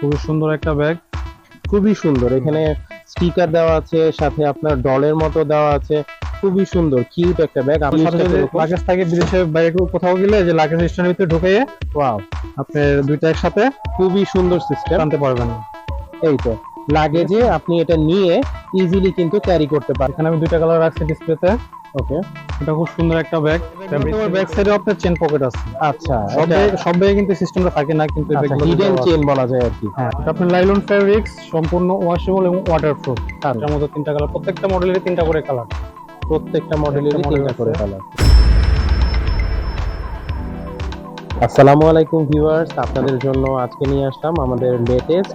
খুবই সুন্দর একটা ব্যাগ খুবই সুন্দর। এখানে স্টিকার দেওয়া আছে সাথে আপনার ডলের মতো দেওয়া আছে। খুবই সুন্দর কিউট একটা ব্যাগ সাথে যদি লাগেজ থাকে বিদেশে বাইরে কোথাও গেলে যে লাগেজ স্ট্যান্ডের ভিতরে ঢুকিয়ে ওয়াও আপনি দুইটা একসাথে খুবই সুন্দর সিস্টেম আনতে পারবেন। এই তো। লাগেজে আপনি এটা নিয়ে ইজিলি কিন্তু ক্যারি করতে পারেন এখানে আমি দুইটা কালার রাখছি ডিসপ্লেতে ওকে এটা খুব সুন্দর একটা ব্যাগ তোমার ব্যাক সাইডে আপনার চেন পকেট আছে। আচ্ছা সব ব্যাগে- ব্যাগে কিন্তু সিস্টেমটা থাকে না কিন্তু হিডেন চেন বলা যায় আর কি। হ্যাঁ এটা আপনার লাইলন ফেব্রিক্স সম্পূর্ণ ওয়াশেবল এবং ওয়াটারপ্রুফ তার মধ্যে তিনটা কালার প্রত্যেকটা মডেলেরই তিনটা করে কালার প্রত্যেকটা model তিনটা করে কালার আসসালামু আলাইকুম ভিউয়ার্স আপনাদের জন্য আজকে নিয়ে আসলাম আমাদের লেটেস্ট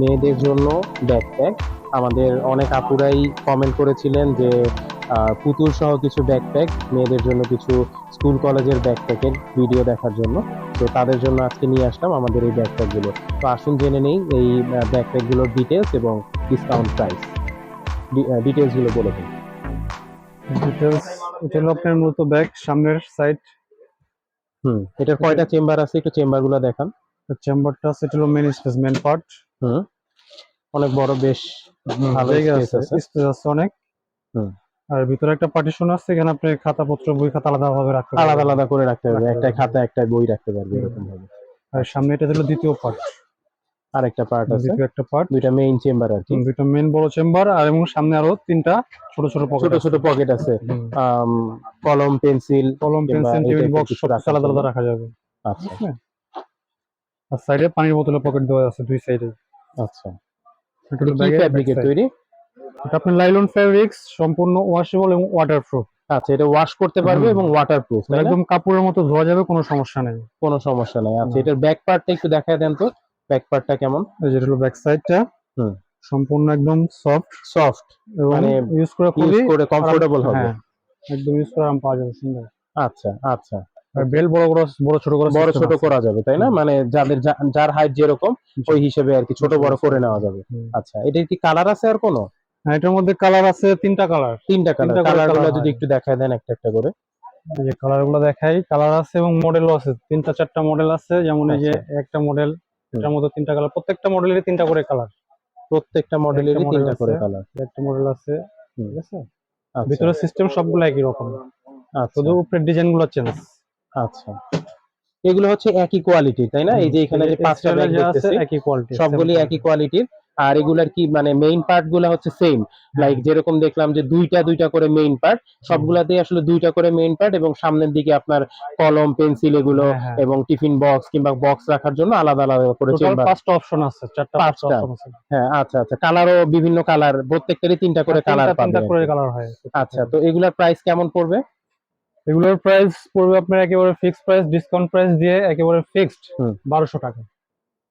মেয়েদের জন্য ব্যাকপ্যাক আমাদের অনেক আপুরাই কমেন্ট করেছিলেন যে পুতুল সহ কিছু ব্যাকপ্যাক মেয়েদের জন্য কিছু স্কুল কলেজের ব্যাকপ্যাকের ভিডিও দেখার জন্য। তো তাদের জন্য আজকে নিয়ে আসলাম আমাদের এই ব্যাকপ্যাকগুলো তো আসুন জেনে নেই এই ব্যাকপ্যাকগুলোর ডিটেলস এবং ডিসকাউন্ট প্রাইস ডিটেলসগুলো বলে দিন। ডিটেলস এটা হলো আপনার মূলত ব্যাগ সামনের সাইড হুম এটার কয়টা চেম্বার আছে? একটু চেম্বারগুলো দেখান। চেম্বারটা সেটা হলো মেন স্পেস মেন পার্ট হুম। অনেক বড় বেশ ভালো আছে। স্পেস আছে অনেক। হুম। আর ভিতরে একটা পার্টিশন আছে এখানে আপনি খাতাপত্র বই খাতা আলাদা ভাবে রাখতে আলাদা আলাদা করে রাখতে পারবে। একটা খাতা একটা বই রাখতে পারবে এরকম ভাবে আর সামনে এটা হলো দ্বিতীয় পার্ট আরেকটা পার্ট আছে। একটা পার্ট দুইটা মেইন চেম্বার আর কি। দুটো মেন বড় চেম্বার আর এবং সামনে আরও তিনটা ছোট ছোট পকেট ছোট ছোট পকেট আছে। কলম পেন্সিল কলম পেন্সিল টেবিল বক্স সব আলাদা আলাদা রাখা যাবে। আচ্ছা। আর সাইডে পানির বোতলের পকেট দেওয়া আছে দুই সাইডে আচ্ছা। এটা ব্যাগের ফ্যাব্রিকের তৈরি? এটা আপনার লাইলন ফেব্রিক্স সম্পূর্ণ ওয়াশেবল এবং ওয়াটারপ্রুফ আচ্ছা এটা ওয়াশ করতে পারবে এবং ওয়াটারপ্রুফ একদম কাপড়ের মতো ধোয়া যাবে কোনো সমস্যা নেই। কোনো সমস্যা নাই। আচ্ছা এটার ব্যাক পার্টটা একটু দেখায় দেন তো। ব্যাক পার্টটা কেমন? এই যেটা হলো ব্যাক সাইডটা হুম। সম্পূর্ণ একদম সফট সফট মানে ইউজ করে খুবই করে কমফোর্টেবল হবে। হ্যাঁ একদম ইউজ করে আরাম পাওয়া যাবে সুন্দর। আচ্ছা আচ্ছা। বেল বড় বড় বড় ছোট করে বড় ছোট করা যাবে তাই না? মানে যাদের যার হাইট যেরকম ওই হিসেবে আর কি ছোট বড় করে নেওয়া যাবে। আচ্ছা এটার কি কালার আছে আর কোনো? হ্যাঁ এটার মধ্যে কালার আছে তিনটা কালার তিনটা কালার তিনটা করে কালারগুলো যদি একটু দেখায় দেন একটা একটা করে। এই যে কালারগুলো দেখাই কালার আছে এবং মডেলও আছে। তিনটা চারটা মডেল আছে যেমন এই যে একটা মডেল এটার মধ্যে তিনটা কালার প্রত্যেকটা মডেলের তিনটা করে কালার প্রত্যেকটা মডেলেরই তিনটা করে কালার একটা মডেল আছে ঠিক আছে? আচ্ছা। ভিতরে সিস্টেম সবগুলো একই রকম। আচ্ছা। শুধু উপরের ডিজাইনগুলো চেঞ্জ আচ্ছা। এগুলো হচ্ছে একই কোয়ালিটি তাই না? এই যে এখানে যে পাঁচটা ব্যাগ দেখতেছি একই কোয়ালিটি সবগুলি একই কোয়ালিটির আর এগুলার কি মানে মেইন পার্টগুলা হচ্ছে সেম লাইক যেরকম দেখলাম যে দুইটা দুইটা করে মেইন পার্ট সবগুলাতেই আসলে দুইটা করে মেইন পার্ট এবং সামনের দিকে আপনার কলম পেন্সিল এগুলো হ্যাঁ, হ্যাঁ। এবং টিফিন বক্স কিংবা বক্স রাখার জন্য আলাদা আলাদা করে চেম্বার পাঁচটা অপশন আছে চারটা পাঁচটা হ্যাঁ আচ্ছা আচ্ছা। কালারও বিভিন্ন কালার প্রত্যেকটারই তিনটা করে কালার তিনটা- তিনটা করে কালার হয়। আচ্ছা তো এগুলার প্রাইস কেমন পড়বে? এগুলোর প্রাইস পড়বে আপনার একেবারে ফিক্সড প্রাইস ডিসকাউন্ট প্রাইস দিয়ে একেবারে ফিক্সড। বারোশো টাকা।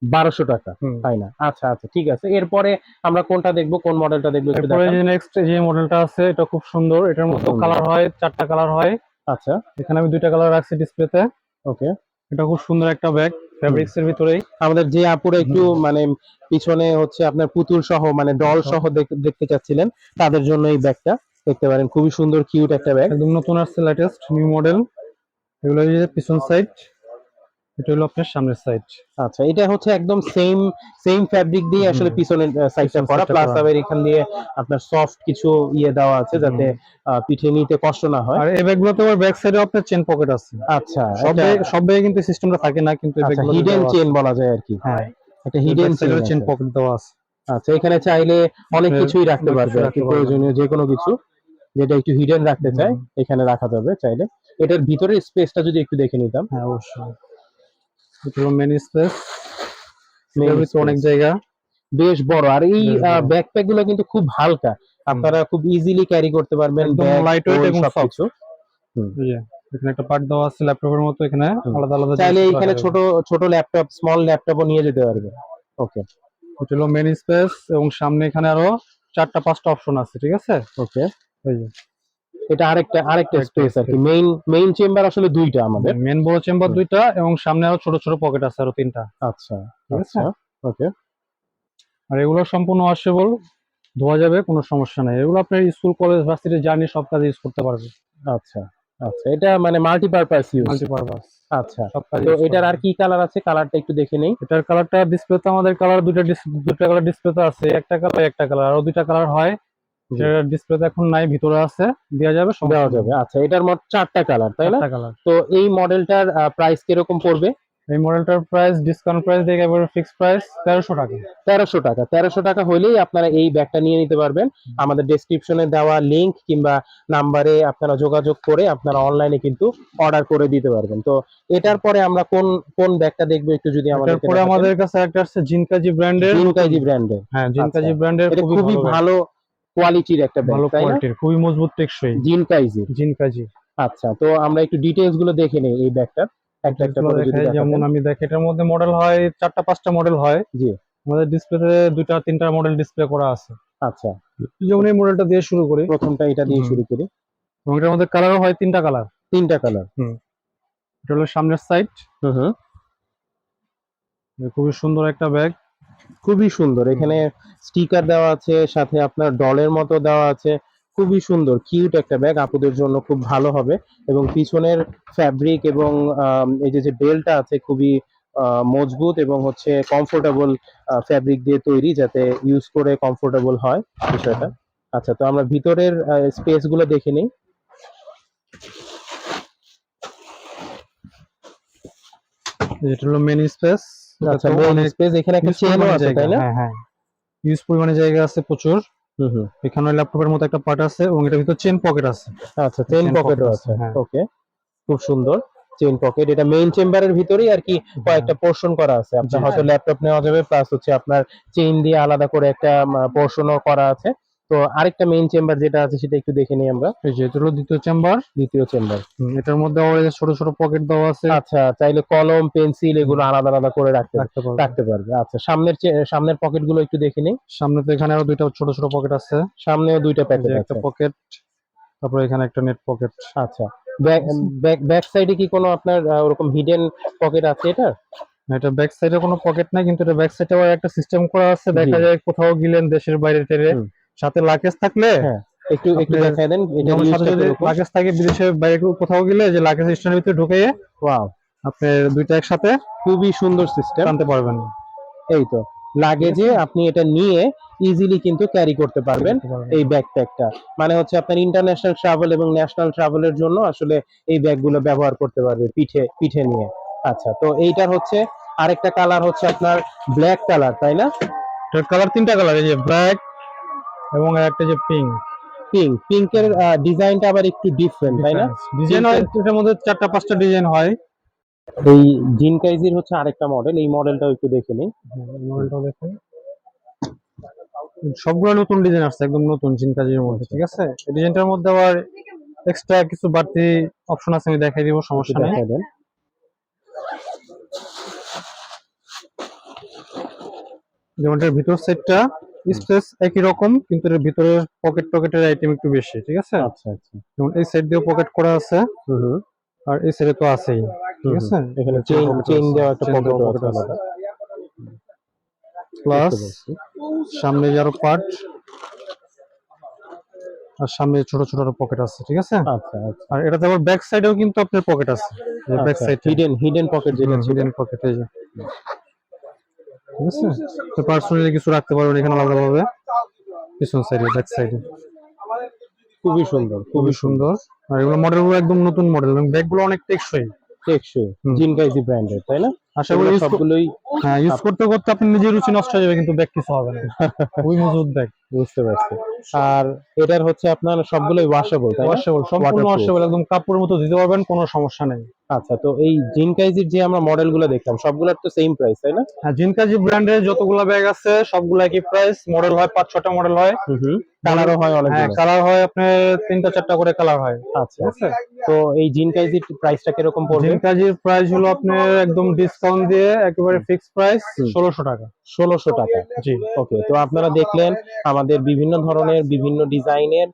বারোশো টাকা তাই না? আচ্ছা আচ্ছা ঠিক আছে। এরপরে আমরা কোনটা দেখব কোন মডেলটা দেখব এরপরে। যে নেক্সট যে মডেলটা আছে এটা খুব সুন্দর। এটার মতো কালার হয় চারটা কালার হয়। আচ্ছা। এখানে আমি দুইটা কালার রাখছি ডিসপ্লেতে ওকে। এটা খুব সুন্দর একটা ব্যাগ ফেব্রিক্স এর ভিতরেই। আমাদের যে আপুরা একটু মানে পিছনে হচ্ছে আপনার পুতুল সহ মানে ডল সহ দেখ- দেখতে চাচ্ছিলেন তাদের জন্য এই ব্যাগটা দেখতে পারেন খুবই সুন্দর কিউট একটা ব্যাগ একদম নতুন আসছে লেটেস্ট নিউ মডেল এগুলো এই যে পিছন সাইড এটা হলো আপনার সামনের সাইড আচ্ছা এটা হচ্ছে একদম সেম সেম ফ্যাব্রিক দিয়ে আসলে পিছনের সাইডটা করা। প্লাস আবার এখান দিয়ে আপনার সফট কিছু ইয়ে দেওয়া আছে যাতে পিঠে নিতে কষ্ট না হয়। আর এই ব্যাগগুলোতে আবার ব্যাক সাইডে আপনার চেন পকেট আছে। আচ্ছা সব ব্যাগ- সব ব্যাগে কিন্তু সিস্টেমটা থাকে না কিন্তু এই ব্যাগগুলোতে হিডেন চেন বলা যায় আর কি। হ্যাঁ। একটা হিডেন চেন পকেট দেওয়া আছে। আচ্ছা এখানে চাইলে অনেক কিছুই রাখতে পারবে আর কি প্রয়োজনীয় যে কোনো কিছু। যেটা একটু হিডেন রাখতে চাই এখানে রাখা যাবে চাইলে। এটার ভিতরে স্পেসটা যদি একটু দেখে নিতাম। হ্যাঁ অবশ্যই। এটা মেন স্পেস অনেক জায়গা। বেশ বড়। আর এই ব্যাকপ্যাকগুলো কিন্তু খুব হালকা। আপনারা খুব ইজিলি ক্যারি করতে পারবেন একদম ব্যাগ lightweight এবং। সবকিছু। এখানে একটা পার্ট দেওয়া আছে ল্যাপটপের মতো এখানে আলাদা আলাদা চাইলে এখানে ছোট ছোট ল্যাপটপ স্মল ল্যাপটপও নিয়ে যেতে পারবে। ওকে। এটা হলো মেন স্পেস এবং সামনে এখানে আরও চারটা পাঁচটা অপশন আছে ঠিক আছে? ওকে এটা আরেকটা আরেকটা স্পেস আর কি। মেইন মেইন চেম্বার আসলে দুইটা আমাদের। মেন বড় চেম্বার দুইটা এবং সামনে আরও ছোট ছোট পকেট আছে আরও তিনটা। আচ্ছা ঠিক আছে? আচ্ছা ওকে আর এগুলো সম্পূর্ণ ওয়াশেবল ধোয়া যাবে কোনো সমস্যা নেই। এগুলো আপনার স্কুল কলেজ ভার্সিটি জার্নি সব কাজে ইউজ করতে পারবে আচ্ছা আচ্ছা। এটা মানে মাল্টিপারপাস ইউজ মাল্টিপারপাস আচ্ছা তো এটার আর কি কালার আছে? কালারটা একটু দেখে নেই। এটার কালারটা ডিসপ্লেতে আমাদের কালার দুইটা dis- দুইটা কালার ডিসপ্লেতে আছে। একটা কালার একটা কালার আরও দুইটা কালার হয়। যেটা ডিসপ্লেতে এখন নাই ভিতরে আছে দেওয়া যাবে দেওয়া যাবে আচ্ছা এটার মোট চারটা কালার তাই না? কালার তো এই মডেলটার প্রাইস কীরকম পড়বে? এই মডেলটার প্রাইস ডিসকাউন্ট প্রাইস দিয়ে একেবারে ফিক্সড প্রাইস তেরোশো টাকা। তেরোশো টাকা তেরোশো টাকা হলেই আপনারা এই ব্যাগটা নিয়ে নিতে পারবেন। আমাদের ডেসক্রিপশনে দেওয়া লিংক কিংবা নাম্বারে আপনারা যোগাযোগ করে আপনারা অনলাইনে কিন্তু অর্ডার করে দিতে পারবেন। তো এটার পরে আমরা কোন কোন ব্যাগটা দেখব একটু যদি আমাদের তারপরে আমাদের কাছে একটা আছে জিনকাজি ব্র্যান্ডের জিনকাইজি ব্র্যান্ডের হ্যাঁ জিনকাজি আচ্ছা। ব্র্যান্ডের খুবই ভালো কোয়ালিটির একটা ব্যাগ, ভালো কোয়ালিটির খুবই মজবুত টেকসই। জিনকাইজি জিনকাজি আচ্ছা তো আমরা একটু ডিটেইলসগুলো দেখে নেই এই ব্যাগটার একটা একটা করে যদি যেমন আমি দেখি এটার মধ্যে মডেল হয় চারটা পাঁচটা মডেল হয়। জি। আমাদের ডিসপ্লেতে দুইটা তিনটা মডেল ডিসপ্লে করা আছে। আচ্ছা। যেমন এই মডেলটা দিয়ে শুরু করি। প্রথমটা এটা দিয়ে শুরু করি। এবং এটার মধ্যে কালারও হয় তিনটা কালার তিনটা কালার হুম। এটা হলো সামনের সাইড হুম হুম। খুবই সুন্দর একটা ব্যাগ খুবই সুন্দর। এখানে স্টিকার দেওয়া আছে, সাথে আপনার ডলের মতো দেওয়া আছে। খুবই সুন্দর কিউট একটা ব্যাগ আপুদের জন্য খুব ভালো হবে। এবং পিছনের ফ্যাব্রিক এবং এই যে যে বেলটা আছে, খুবই মজবুত এবং হচ্ছে কমফোর্টেবল ফ্যাব্রিক দিয়ে তৈরি যাতে ইউজ করে কমফোর্টেবল হয় বিষয়টা। আচ্ছা তো আমরা ভিতরের স্পেসগুলো দেখে নিই। এটা হলো মেন স্পেস আচ্ছা মেইন স্পেস এখানে একটা চেনও আছে তাই না? হ্যাঁ হ্যাঁ। ইউজ পরিমাণে জায়গা আছে প্রচুর। হুম হুম। এখানে ল্যাপটপের মতো একটা পার্ট আছে এবং এটার ভিতর চেন পকেট আছে। আচ্ছা চেইন Chain পকেটও আছে আছে, হ্যাঁ। ওকে খুব সুন্দর। চেইন পকেট এটা মেইন চেম্বারের ভিতরেই আর কি কয়েকটা পোর্শন করা আছে। আপনার হয়তো ল্যাপটপ নেওয়া যাবে প্লাস হচ্ছে আপনার চেইন দিয়ে আলাদা করে একটা পোর্শনও করা আছে। তো আরেকটা মেইন চেম্বার যেটা আছে সেটা একটু দেখে নিই আমরা। এই যে এটা হলো দ্বিতীয় চেম্বার দ্বিতীয় চেম্বার এটার মধ্যে আবার ছোট ছোট পকেট দেওয়া আছে। আচ্ছা চাইলে কলম পেন্সিল এগুলো আলাদা আলাদা করে রাখতে রাখতে পারবে। আচ্ছা সামনের সামনের পকেটগুলো একটু দেখে নিই। সামনে তো এখানে আরও দুইটা ছোট ছোট পকেট আছে। সামনেও দুইটা প্যাকেট একটা পকেট তারপরে এখানে একটা নেট পকেট আচ্ছা ব্যাক সাইডে কি কোনো আপনার ওরকম হিডেন পকেট আছে এটা এটা ব্যাক সাইডে কোনো পকেট নাই কিন্তু এটা ব্যাক সাইডে একটা সিস্টেম করা আছে। দেখা যায় কোথাও গেলেন দেশের বাইরে টেরে। সাথে থাকলে হ্যাঁ, একটু একটু দেখাই দেন এটা থাকে বিদেশের বাইরে কোথাও গেলে যে স্ট্যান্ডের ভিতরে ঢুকিয়ে ওয়াও দুইটা একসাথে খুবই সুন্দর সিস্টেম টানতে পারবেন। এই তো লাগেজে আপনি এটা নিয়ে ইজিলি কিন্তু ক্যারি করতে পারবেন এই ব্যাকপ্যাকটা মানে হচ্ছে আপনার ইন্টারন্যাশনাল ট্রাভেল এবং ন্যাশনাল ট্রাভেলের জন্য আসলে এই ব্যাগগুলো ব্যবহার করতে পারবে পিঠে পিঠে নিয়ে। আচ্ছা তো এইটার হচ্ছে আরেকটা কালার হচ্ছে আপনার ব্ল্যাক কালার তাই না? কালার তিনটা কালার এই যে ব্ল্যাক এবং একটা যে পিঙ্ক পিঙ্ক পিঙ্কের ডিজাইনটা আবার একটু ডিফারেন্ট তাই না? ডিজাইন হয় এটার মধ্যে চারটা পাঁচটা ডিজাইন হয়। এই জিনকাইজির হচ্ছে আরেকটা মডেল এই মডেলটাও একটু দেখে নিই। মডেলটা দেখুন সবগুলো নতুন ডিজাইন আসছে একদম নতুন জিন কাজের মধ্যে ঠিক আছে? এই ডিজাইনটার মধ্যে আবার এক্সট্রা কিছু বাড়তি অপশন আছে আমি দেখাই দিব সমস্যা নেই। যেমন এটার ভিতর সেটটা স্পেস একই রকম কিন্তু এর ভিতরে পকেট পকেটের আইটেম একটু বেশি ঠিক আছে? আচ্ছা আচ্ছা। যেমন এই সাইড দিয়েও পকেট করা আছে আর এই সাইডে তো আছেই ঠিক আছে? এখানে চেইন চেইন দেওয়া একটা পকেট আছে প্লাস সামনে যে আরও পার্ট আর সামনে ছোট ছোট আরও পকেট আছে ঠিক আছে? আচ্ছা আচ্ছা। আর এটাতে আবার ব্যাক সাইডেও কিন্তু আপনার পকেট আছে back side hidden hidden pocket যেটা হিডেন পকেট এই যে। ঠিক আছে? তো পার্সোনালি কিছু রাখতে পারবেন এখানে আলাদা ভাবে পিছন সাইডে ব্যাক সাইডে খুবই সুন্দর খুবই সুন্দর। আর এগুলো মডেলগুলো একদম নতুন মডেল এবং ব্যাগগুলো অনেক টেকসই। টেকসই। জিনকাইজি ব্র্যান্ডের তাই না? আশা করি সবগুলোই হ্যাঁ ইউজ করতে করতে আপনি নিজের রুচি নষ্ট হয়ে যাবে কিন্তু ব্যাগ কিছু হবে না। খুবই মজবুত ব্যাগ বুঝতে পারছি। আর এটার হচ্ছে আপনার সবগুলোই ওয়াশেবল তাই ওয়াশেবল সম্পূর্ণ ওয়াশেবল একদম কাপড়ের মতো দিতে পারবেন কোনো সমস্যা নেই। আচ্ছা তো এই জিনকাইজির যে আমরা মডেলগুলো দেখলাম সবগুলোর তো সেম প্রাইস তাই না? হ্যাঁ জিনকাজি ব্র্যান্ডের যতগুলো ব্যাগ আছে সবগুলো একই প্রাইস মডেল হয় পাঁচ ছটা মডেল হয়। হুম হুম। কালারও হয় হ্যাঁ কালার হয় আপনার তিনটা চারটা করে কালার হয়। আচ্ছা। আছে তো এই জিনকাইজির প্রাইসটা কীরকম পড়বে? জিনকাজির প্রাইস হলো আপনার একদম ডিসকাউন্ট দিয়ে একেবারে ফিক্স প্রাইস। ষোলোশো টাকা। ষোলোশো টাকা। জি। ওকে তো আপনারা দেখলেন আমাদের বিভিন্ন ধরনের বিভিন্ন ডিজাইনের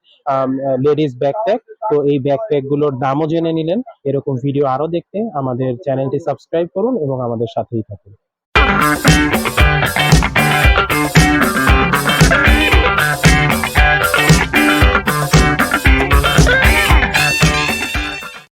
লেডিস ব্যাকপ্যাক তো এই ব্যাকপ্যাকগুলোর দামও জেনে নিলেন। এরকম ভিডিও আরও দেখতে আমাদের চ্যানেলটি সাবস্ক্রাইব করুন এবং আমাদের সাথেই থাকুন।